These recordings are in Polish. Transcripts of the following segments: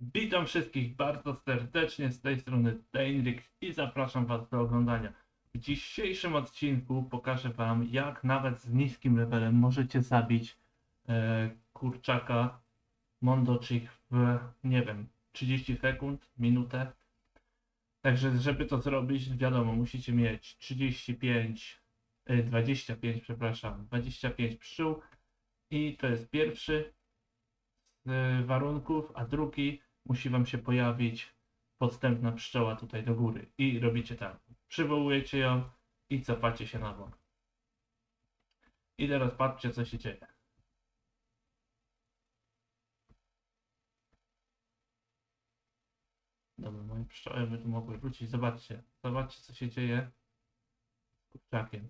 Witam wszystkich bardzo serdecznie z tej strony Dainrix i zapraszam Was do oglądania. W dzisiejszym odcinku pokażę Wam, jak nawet z niskim levelem możecie zabić e, kurczaka Mondochick w, nie wiem, 30 sekund, minutę. Także, żeby to zrobić, wiadomo, musicie mieć 35, e, 25, przepraszam, 25 pszczół i to jest pierwszy z warunków, a drugi musi Wam się pojawić podstępna pszczoła tutaj do góry. I robicie tak. Przywołujecie ją i cofacie się na bok. I teraz patrzcie, co się dzieje. Dobra, moje pszczoły tu mogły wrócić. Zobaczcie. Zobaczcie, co się dzieje z kurczakiem.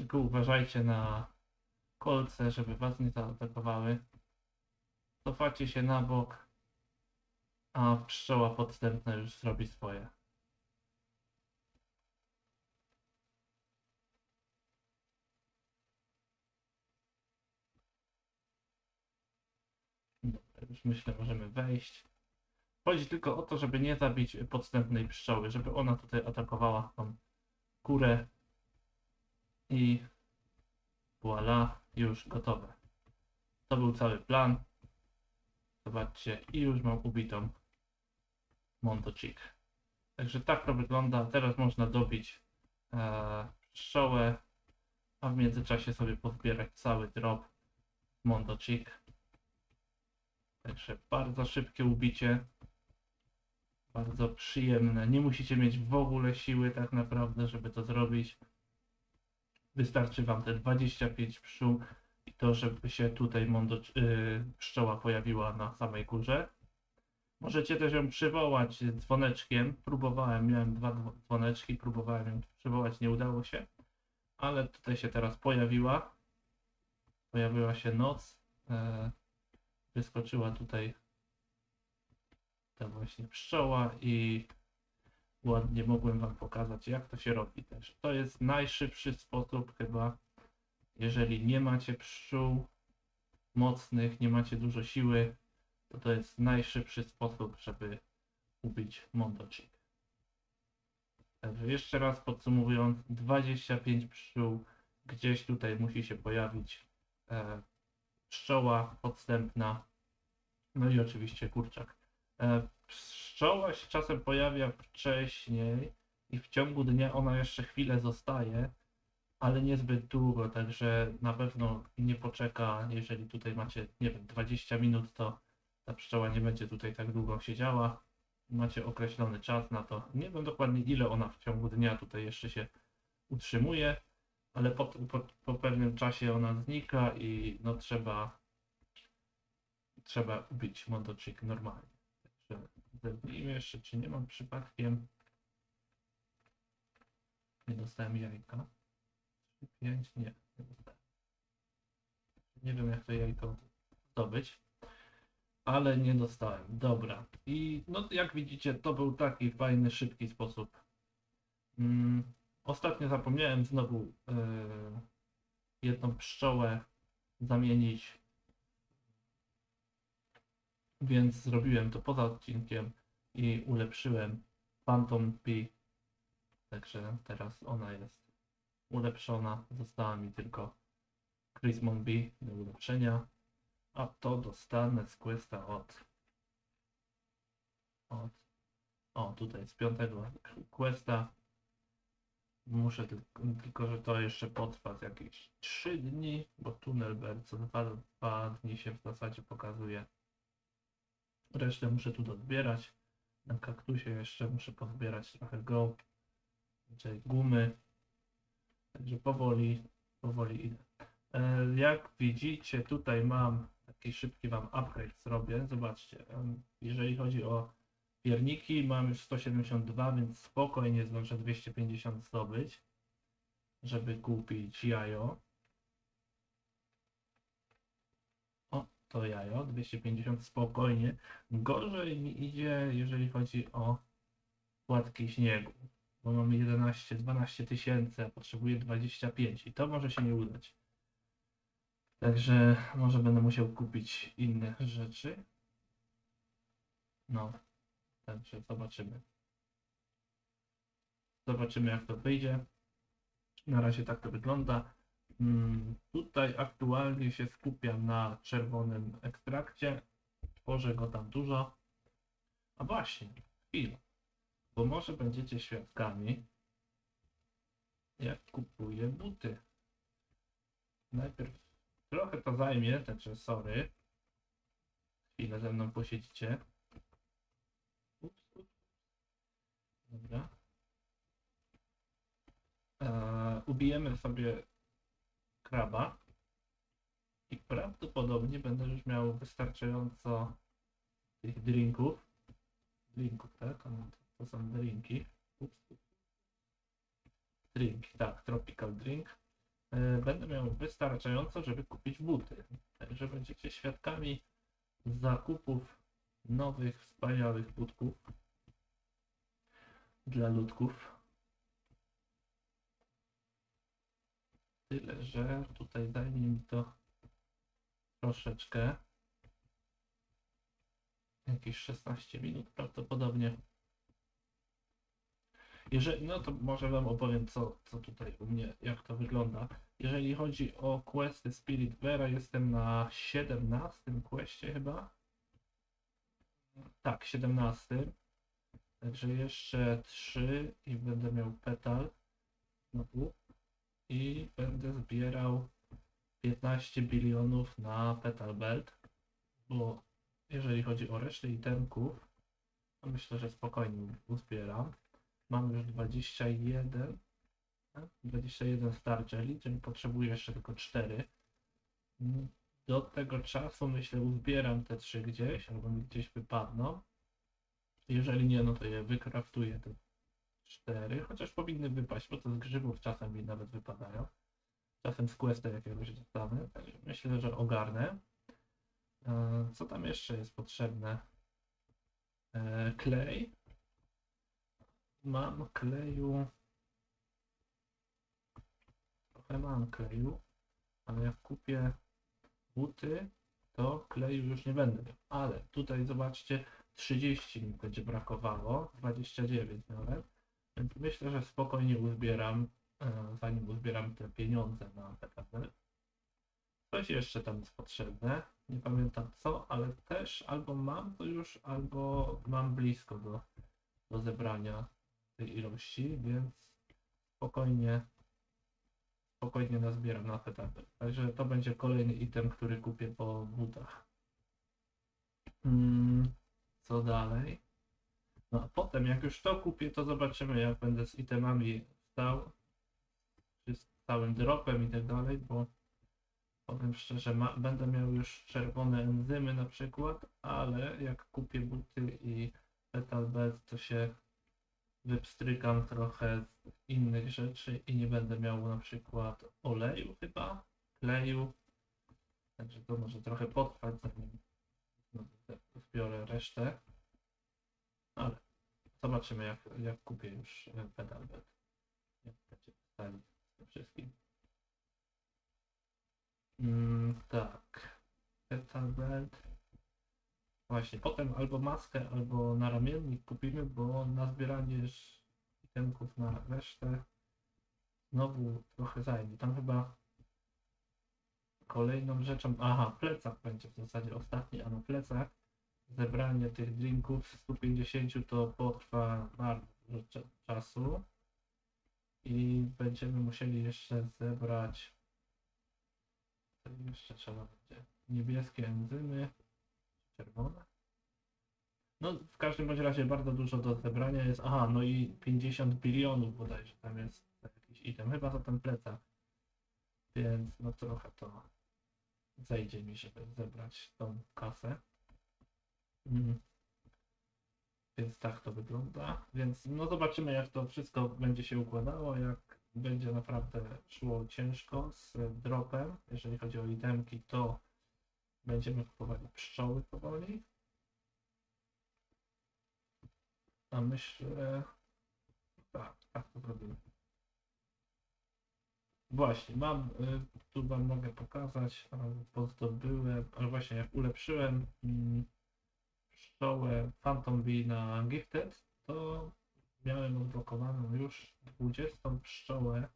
Tylko uważajcie na kolce, żeby was nie zaatakowały. Cofacie się na bok, a pszczoła podstępna już zrobi swoje. Już myślę, możemy wejść. Chodzi tylko o to, żeby nie zabić podstępnej pszczoły, żeby ona tutaj atakowała tą kurę i voila, już gotowe. To był cały plan. Zobaczcie, i już mam ubitą Montochick. Także tak to wygląda. Teraz można dobić e, pszczołę, a w międzyczasie sobie pozbierać cały drop Montochick. Także bardzo szybkie ubicie. Bardzo przyjemne. Nie musicie mieć w ogóle siły tak naprawdę, żeby to zrobić. Wystarczy Wam te 25 pszczół i to, żeby się tutaj mondo, yy, pszczoła pojawiła na samej górze. Możecie też ją przywołać dzwoneczkiem. Próbowałem, miałem dwa dzwo- dzwoneczki, próbowałem ją przywołać, nie udało się. Ale tutaj się teraz pojawiła. Pojawiła się noc. E, wyskoczyła tutaj ta właśnie pszczoła i ładnie mogłem Wam pokazać, jak to się robi też. To jest najszybszy sposób chyba, jeżeli nie macie pszczół mocnych, nie macie dużo siły, to to jest najszybszy sposób, żeby ubić Mondochick. Także jeszcze raz podsumowując, 25 pszczół, gdzieś tutaj musi się pojawić e, pszczoła podstępna, no i oczywiście kurczak. E, pszczoła się czasem pojawia wcześniej i w ciągu dnia ona jeszcze chwilę zostaje, ale niezbyt długo, także na pewno nie poczeka, jeżeli tutaj macie, nie wiem, 20 minut, to ta pszczoła nie będzie tutaj tak długo siedziała. Macie określony czas na to. Nie wiem dokładnie ile ona w ciągu dnia tutaj jeszcze się utrzymuje, ale po, po, po pewnym czasie ona znika i no trzeba trzeba ubić motoczyk normalnie. Zerknijmy jeszcze, czy nie mam przypadkiem. Nie dostałem jajka. 5, nie, nie. Nie wiem jak to jajko zdobyć, ale nie dostałem. Dobra. I no jak widzicie, to był taki fajny, szybki sposób. Mm, ostatnio zapomniałem znowu yy, jedną pszczołę zamienić więc zrobiłem to poza odcinkiem i ulepszyłem Phantom P. Także teraz ona jest ulepszona. Została mi tylko Chrismon B do ulepszenia. A to dostanę z questa od, od o tutaj z piątego questa. Muszę tylko, że to jeszcze potrwa jakieś 3 dni, bo tunel BR co 2, 2 dni się w zasadzie pokazuje. Resztę muszę tu dozbierać. Na kaktusie jeszcze muszę pozbierać trochę go, czyli gumy. Także powoli, powoli idę. E, Jak widzicie, tutaj mam taki szybki wam upgrade zrobię. Zobaczcie, em, jeżeli chodzi o pierniki, mam już 172, więc spokojnie zdążę 250 zdobyć, żeby kupić jajo. O, to jajo, 250 spokojnie. Gorzej mi idzie, jeżeli chodzi o płatki śniegu. bo mamy 11, 12 tysięcy, a potrzebuję 25 i to może się nie udać. Także może będę musiał kupić inne rzeczy. No, także zobaczymy. Zobaczymy jak to wyjdzie. Na razie tak to wygląda. Mm, Tutaj aktualnie się skupiam na czerwonym ekstrakcie. Tworzę go tam dużo. A właśnie, chwilę. Bo może będziecie świadkami, jak kupuję buty. Najpierw trochę to zajmie, także sorry. Chwilę ze mną posiedzicie. Ups, ups. Dobra. Eee, ubijemy sobie kraba i prawdopodobnie będę już miał wystarczająco tych drinków. Drinków, tak? One To są drinki. Ups. Drink, tak, tropical drink. Eee, Będę miał wystarczająco, żeby kupić buty. Także będziecie świadkami zakupów nowych, wspaniałych butków dla ludków. Tyle, że tutaj zajmie mi to troszeczkę. Jakieś 16 minut prawdopodobnie. Jeżeli, no to może wam opowiem co, co tutaj u mnie, jak to wygląda. Jeżeli chodzi o questy Spirit Vera, jestem na 17 questie chyba. Tak, 17. Także jeszcze 3 i będę miał petal. Znowu i będę zbierał 15 bilionów na Petal Belt, bo jeżeli chodzi o resztę itemków, to myślę, że spokojnie uzbieram. Mam już 21, tak? 21 starczeli, czyli potrzebuję jeszcze tylko 4. Do tego czasu myślę uzbieram te 3 gdzieś, albo mi gdzieś wypadną. Jeżeli nie, no to je wykraftuję te 4, chociaż powinny wypaść, bo to z grzybów czasem mi nawet wypadają. Czasem z questa jakiegoś także myślę, że ogarnę. E, Co tam jeszcze jest potrzebne? E, Klej. Mam kleju. Trochę mam kleju, ale jak kupię buty, to kleju już nie będę. Ale tutaj zobaczcie, 30 mi będzie brakowało, 29 nawet. Więc myślę, że spokojnie uzbieram, e, zanim uzbieram te pieniądze na PKP. Coś jeszcze tam jest potrzebne. Nie pamiętam co, ale też albo mam to już, albo mam blisko do, do zebrania tej ilości, więc spokojnie spokojnie nazbieram na PKP. Także to będzie kolejny item, który kupię po butach. Mm, co dalej? No a potem, jak już to kupię, to zobaczymy, jak będę z itemami stał, czy z całym dropem i tak dalej, bo powiem szczerze, ma, będę miał już czerwone enzymy na przykład, ale jak kupię buty i metal belt, to się wypstrykam trochę z innych rzeczy i nie będę miał na przykład oleju chyba, kleju, także to może trochę potrwać, zanim zbiorę resztę. Ale zobaczymy jak, jak kupię już e, pedal bed. Jak będzie stali z tym wszystkim. Mm, tak. Pedal bed. Właśnie, potem albo maskę, albo naramiennik kupimy, bo na zbieranie itemków na resztę znowu trochę zajmie. Tam chyba kolejną rzeczą, aha, plecak będzie w zasadzie ostatni, a na plecach zebranie tych drinków z 150 to potrwa bardzo czasu. I będziemy musieli jeszcze zebrać co jeszcze trzeba będzie niebieskie enzymy czerwone. No w każdym bądź razie bardzo dużo do zebrania jest aha no i 50 bilionów bodajże tam jest jakiś item chyba za ten plecak. Więc no trochę to zejdzie mi żeby zebrać tą kasę Mm. Więc tak to wygląda. Więc no zobaczymy jak to wszystko będzie się układało, jak będzie naprawdę szło ciężko z dropem. Jeżeli chodzi o itemki, to będziemy kupowali pszczoły powoli. A myślę, Tak, tak to robimy. Właśnie, mam, y, tu wam mogę pokazać, pozdobyłem, ale właśnie jak ulepszyłem mm, pszczołę Phantom Bee na Gifted, to miałem odblokowaną już 20 pszczołę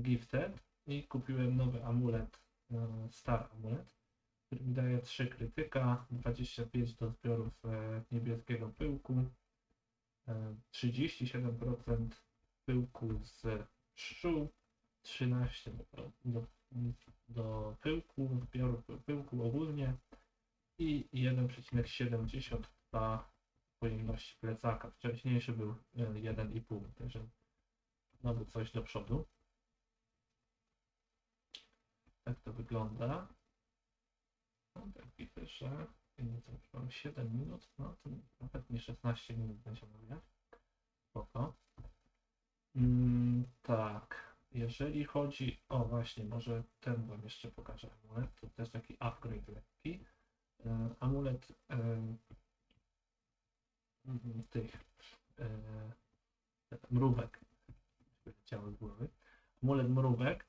Gifted i kupiłem nowy amulet, e, Star Amulet, który mi daje 3 krytyka, 25 do zbiorów e, niebieskiego pyłku, e, 37% pyłku z pszczół, 13 do, do, do pyłku, zbioru pyłku ogólnie i 1,72 pojemności plecaka. Wcześniejszy był e, 1,5, także znowu coś do przodu. Tak to wygląda. No, tak widzę, że nie wiem, już mam 7 minut, no to nawet nie 16 minut będzie mówię. Spoko. Mm, tak, jeżeli chodzi o właśnie, może ten wam jeszcze pokażę to też taki upgrade lekki. E, amulet e, tych e, mrówek, wyleciały z głowy. Amulet mrówek.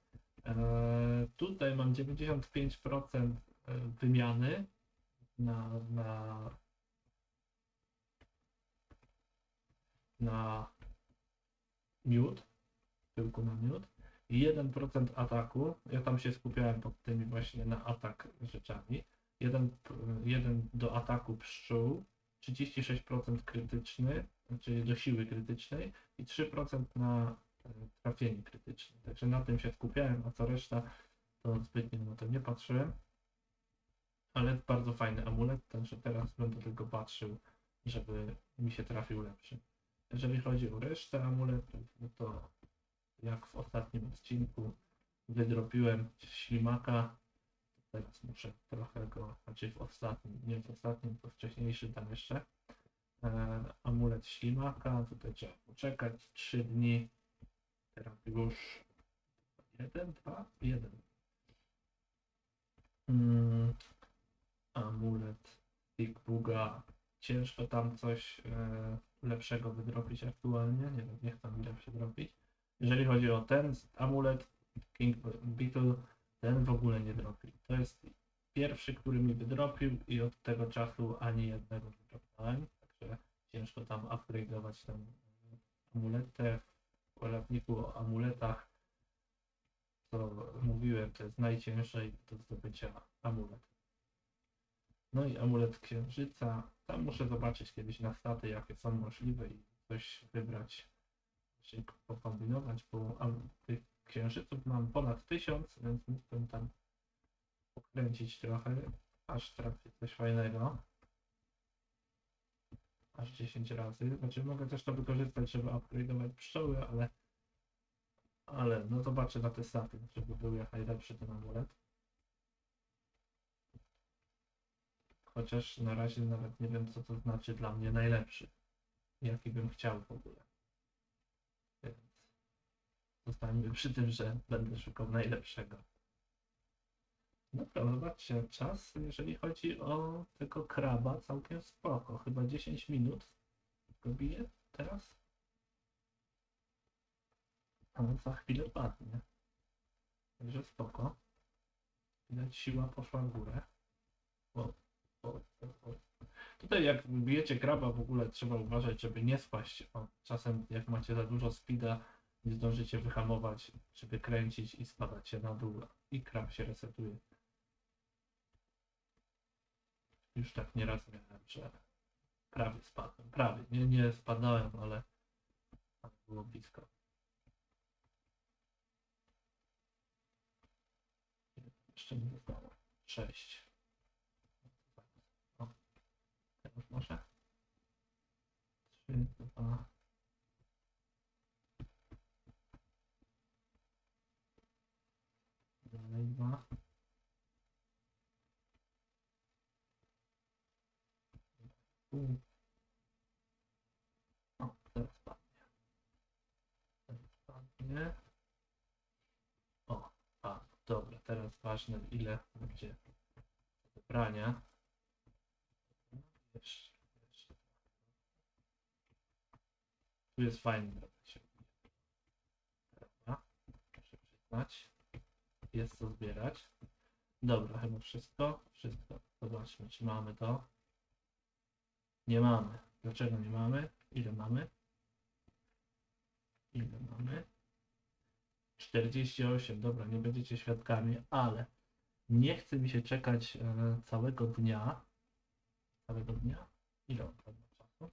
Tutaj mam 95% e, wymiany na, na, na miód, tyłku na miód i 1% ataku. Ja tam się skupiałem pod tymi właśnie na atak rzeczami. 1, 1 do ataku pszczół, 36% krytyczny, czyli do siły krytycznej i 3% na e, trafienie krytyczne. Także na tym się skupiałem, a co reszta to zbytnio na to nie patrzyłem. Ale bardzo fajny amulet, także teraz będę tylko patrzył, żeby mi się trafił lepszy. Jeżeli chodzi o resztę amuletów, no to jak w ostatnim odcinku wydropiłem ślimaka, teraz muszę trochę go, znaczy w ostatnim, nie w ostatnim, to wcześniejszy tam jeszcze. E, amulet ślimaka, tutaj trzeba poczekać 3 dni. Teraz już jeden, dwa, jeden. Mm, amulet Big Buga. Ciężko tam coś e, lepszego wydropić aktualnie. Nie wiem, nie chcę mi lepszy dropić. Jeżeli chodzi o ten amulet King Beetle, ten w ogóle nie dropił. To jest pierwszy, który mi wydropił i od tego czasu ani jednego nie dropnąłem. Także ciężko tam upgrade'ować tę amuletę. W poradniku o amuletach, co mówiłem, to jest najcięższy do zdobycia amulet. No i amulet księżyca. Tam muszę zobaczyć kiedyś na staty, jakie są możliwe i coś wybrać, czy pokombinować, bo tych księżyców mam ponad tysiąc, więc mógłbym tam pokręcić trochę, aż trafię coś fajnego. Aż 10 razy. Znaczy mogę też to wykorzystać, żeby upgrade'ować pszczoły, ale ale no zobaczę na te staty, żeby był jak najlepszy ten amulet. Chociaż na razie nawet nie wiem, co to znaczy dla mnie najlepszy. Jaki bym chciał w ogóle. Zostańmy przy tym, że będę szukał najlepszego. Dobra, zobaczcie, czas, jeżeli chodzi o tego kraba, całkiem spoko. Chyba 10 minut go bije teraz. A za chwilę padnie. Także spoko. Widać siła poszła w górę. O, o, o. Tutaj jak bijecie kraba w ogóle trzeba uważać, żeby nie spaść. O, czasem jak macie za dużo speeda, nie zdążycie wyhamować, czy wykręcić i spadacie na dół i krab się resetuje. Już tak nieraz miałem, że prawie spadłem. Prawie. Nie, nie spadałem, ale ale było blisko. Jeszcze mi zostało. Sześć. O, teraz może. Trzy, dwa. O, teraz padnie. Teraz padnie. O, a, Dobra, teraz ważne ile będzie wybrania. Tu jest fajny Dobra, muszę przyznać. Jest co zbierać. Dobra, chyba wszystko. Wszystko. Zobaczmy, czy mamy to. Nie mamy. Dlaczego nie mamy? Ile mamy? Ile mamy? 48. Dobra, nie będziecie świadkami, ale nie chce mi się czekać e, całego dnia. Całego dnia? Ile ma czasu?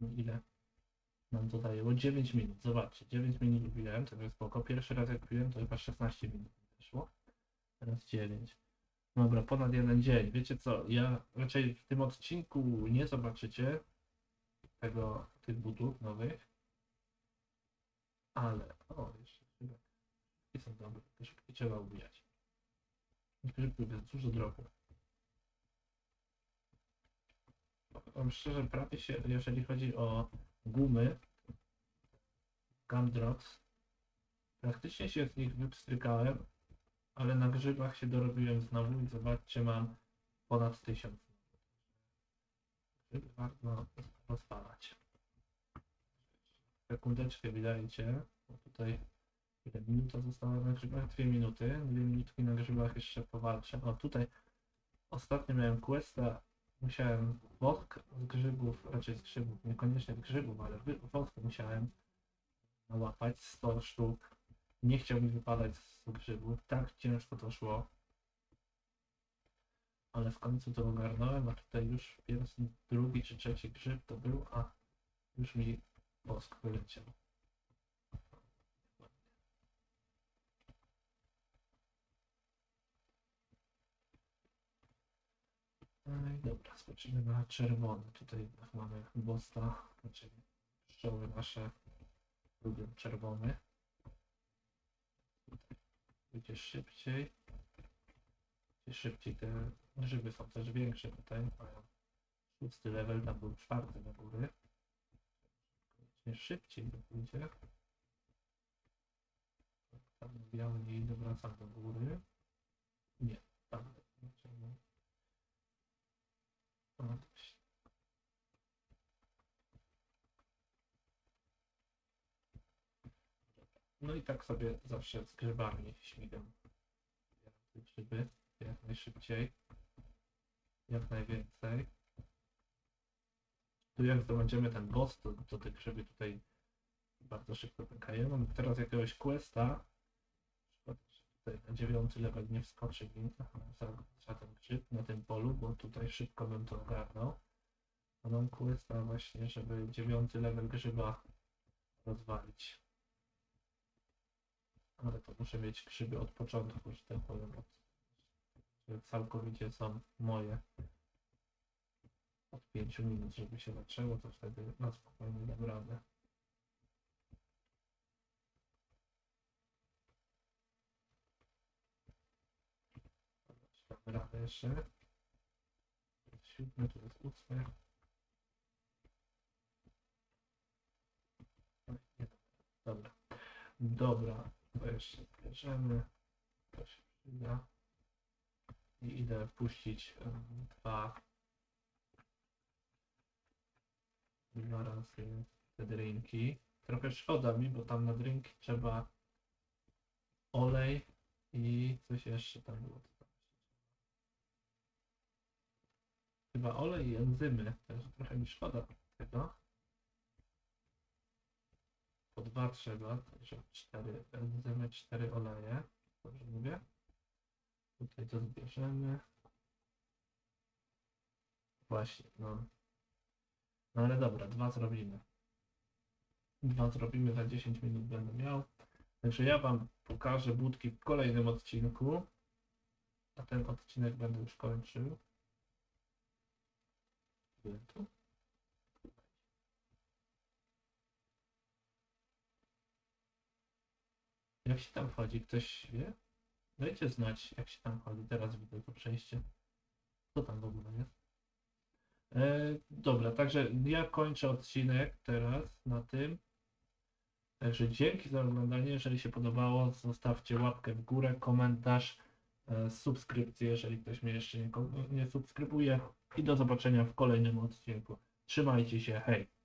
Ile nam to zajęło? 9 minut. Zobaczcie, 9 minut lubiłem, to jest spoko. Pierwszy raz jak piłem, to chyba 16 minut mi wyszło. Teraz 9. Dobra, ponad jeden dzień. Wiecie co, ja raczej w tym odcinku nie zobaczycie tego, tych butów nowych. Ale, o, jeszcze szybek. I są dobre, te szybkie trzeba ubijać. Grzybków jest dużo drogo. Powiem szczerze, prawie się, jeżeli chodzi o gumy, Gumdrops, praktycznie się z nich wypstrykałem, ale na grzybach się dorobiłem znowu i zobaczcie, mam ponad 1000. Grzyby warto rozpalać. Sekundeczkę wydajcie, bo tutaj ile minuta została na grzybach? Dwie minuty. Dwie minutki na grzybach jeszcze powalczę. O tutaj ostatnio miałem questa, musiałem wosk z grzybów, raczej z grzybów, niekoniecznie z grzybów, ale wosk musiałem nałapać 100 sztuk. Nie chciał mi wypadać z grzybów, tak ciężko to szło. Ale w końcu to ogarnąłem, a tutaj już pierwszy, drugi czy trzeci grzyb to był, a już mi wosk wyleciał. No i dobra, skoczymy na czerwony. Tutaj mamy bosta, znaczy pszczoły nasze lubią czerwony. Będzie szybciej. Będzie szybciej te grzyby są też większe tutaj. Mają szósty level, tam był czwarty do góry. Koniecznie szybciej pójdzie. Tam biały nie idę, wracam do góry. Nie, tam. Czemu? O, dość. No i tak sobie zawsze z grzybami śmigam. Te grzyby jak najszybciej. Jak najwięcej. Tu jak zdobędziemy ten boss, to, to te grzyby tutaj bardzo szybko pękają. Mam teraz jakiegoś questa. Tutaj na dziewiąty level nie wskoczy mi za, za ten grzyb na tym polu, bo tutaj szybko bym to ogarnął. A mam questa właśnie, żeby dziewiąty level grzyba rozwalić. Ale to muszę mieć grzyby od początku, że tak powiem. Że całkowicie są moje. Od 5 minut, żeby się zaczęło, to wtedy na spokojnie dam radę. Dam radę jeszcze. Siódmy, to jest ósmy. Dobra. Dobra, to jeszcze bierzemy. To się przyda. I idę wpuścić em, dwa dwa razy te drinki. Trochę szkoda mi, bo tam na drinki trzeba olej i coś jeszcze tam było. Chyba olej i enzymy. Także trochę mi szkoda tego. Po dwa trzeba, także cztery enzymy, cztery oleje. Dobrze mówię? Tutaj to zbierzemy. Właśnie, no. No ale dobra, dwa zrobimy. Dwa zrobimy, za 10 minut będę miał. Także ja Wam pokażę budki w kolejnym odcinku. A ten odcinek będę już kończył. Tu? Jak się tam chodzi? Ktoś wie? Dajcie znać, jak się tam chodzi. Teraz widzę to przejście. Co tam w ogóle jest? E, dobra, także ja kończę odcinek teraz na tym. Także dzięki za oglądanie. Jeżeli się podobało, zostawcie łapkę w górę, komentarz, e, subskrypcję, jeżeli ktoś mnie jeszcze nie, nie subskrybuje. I do zobaczenia w kolejnym odcinku. Trzymajcie się, hej!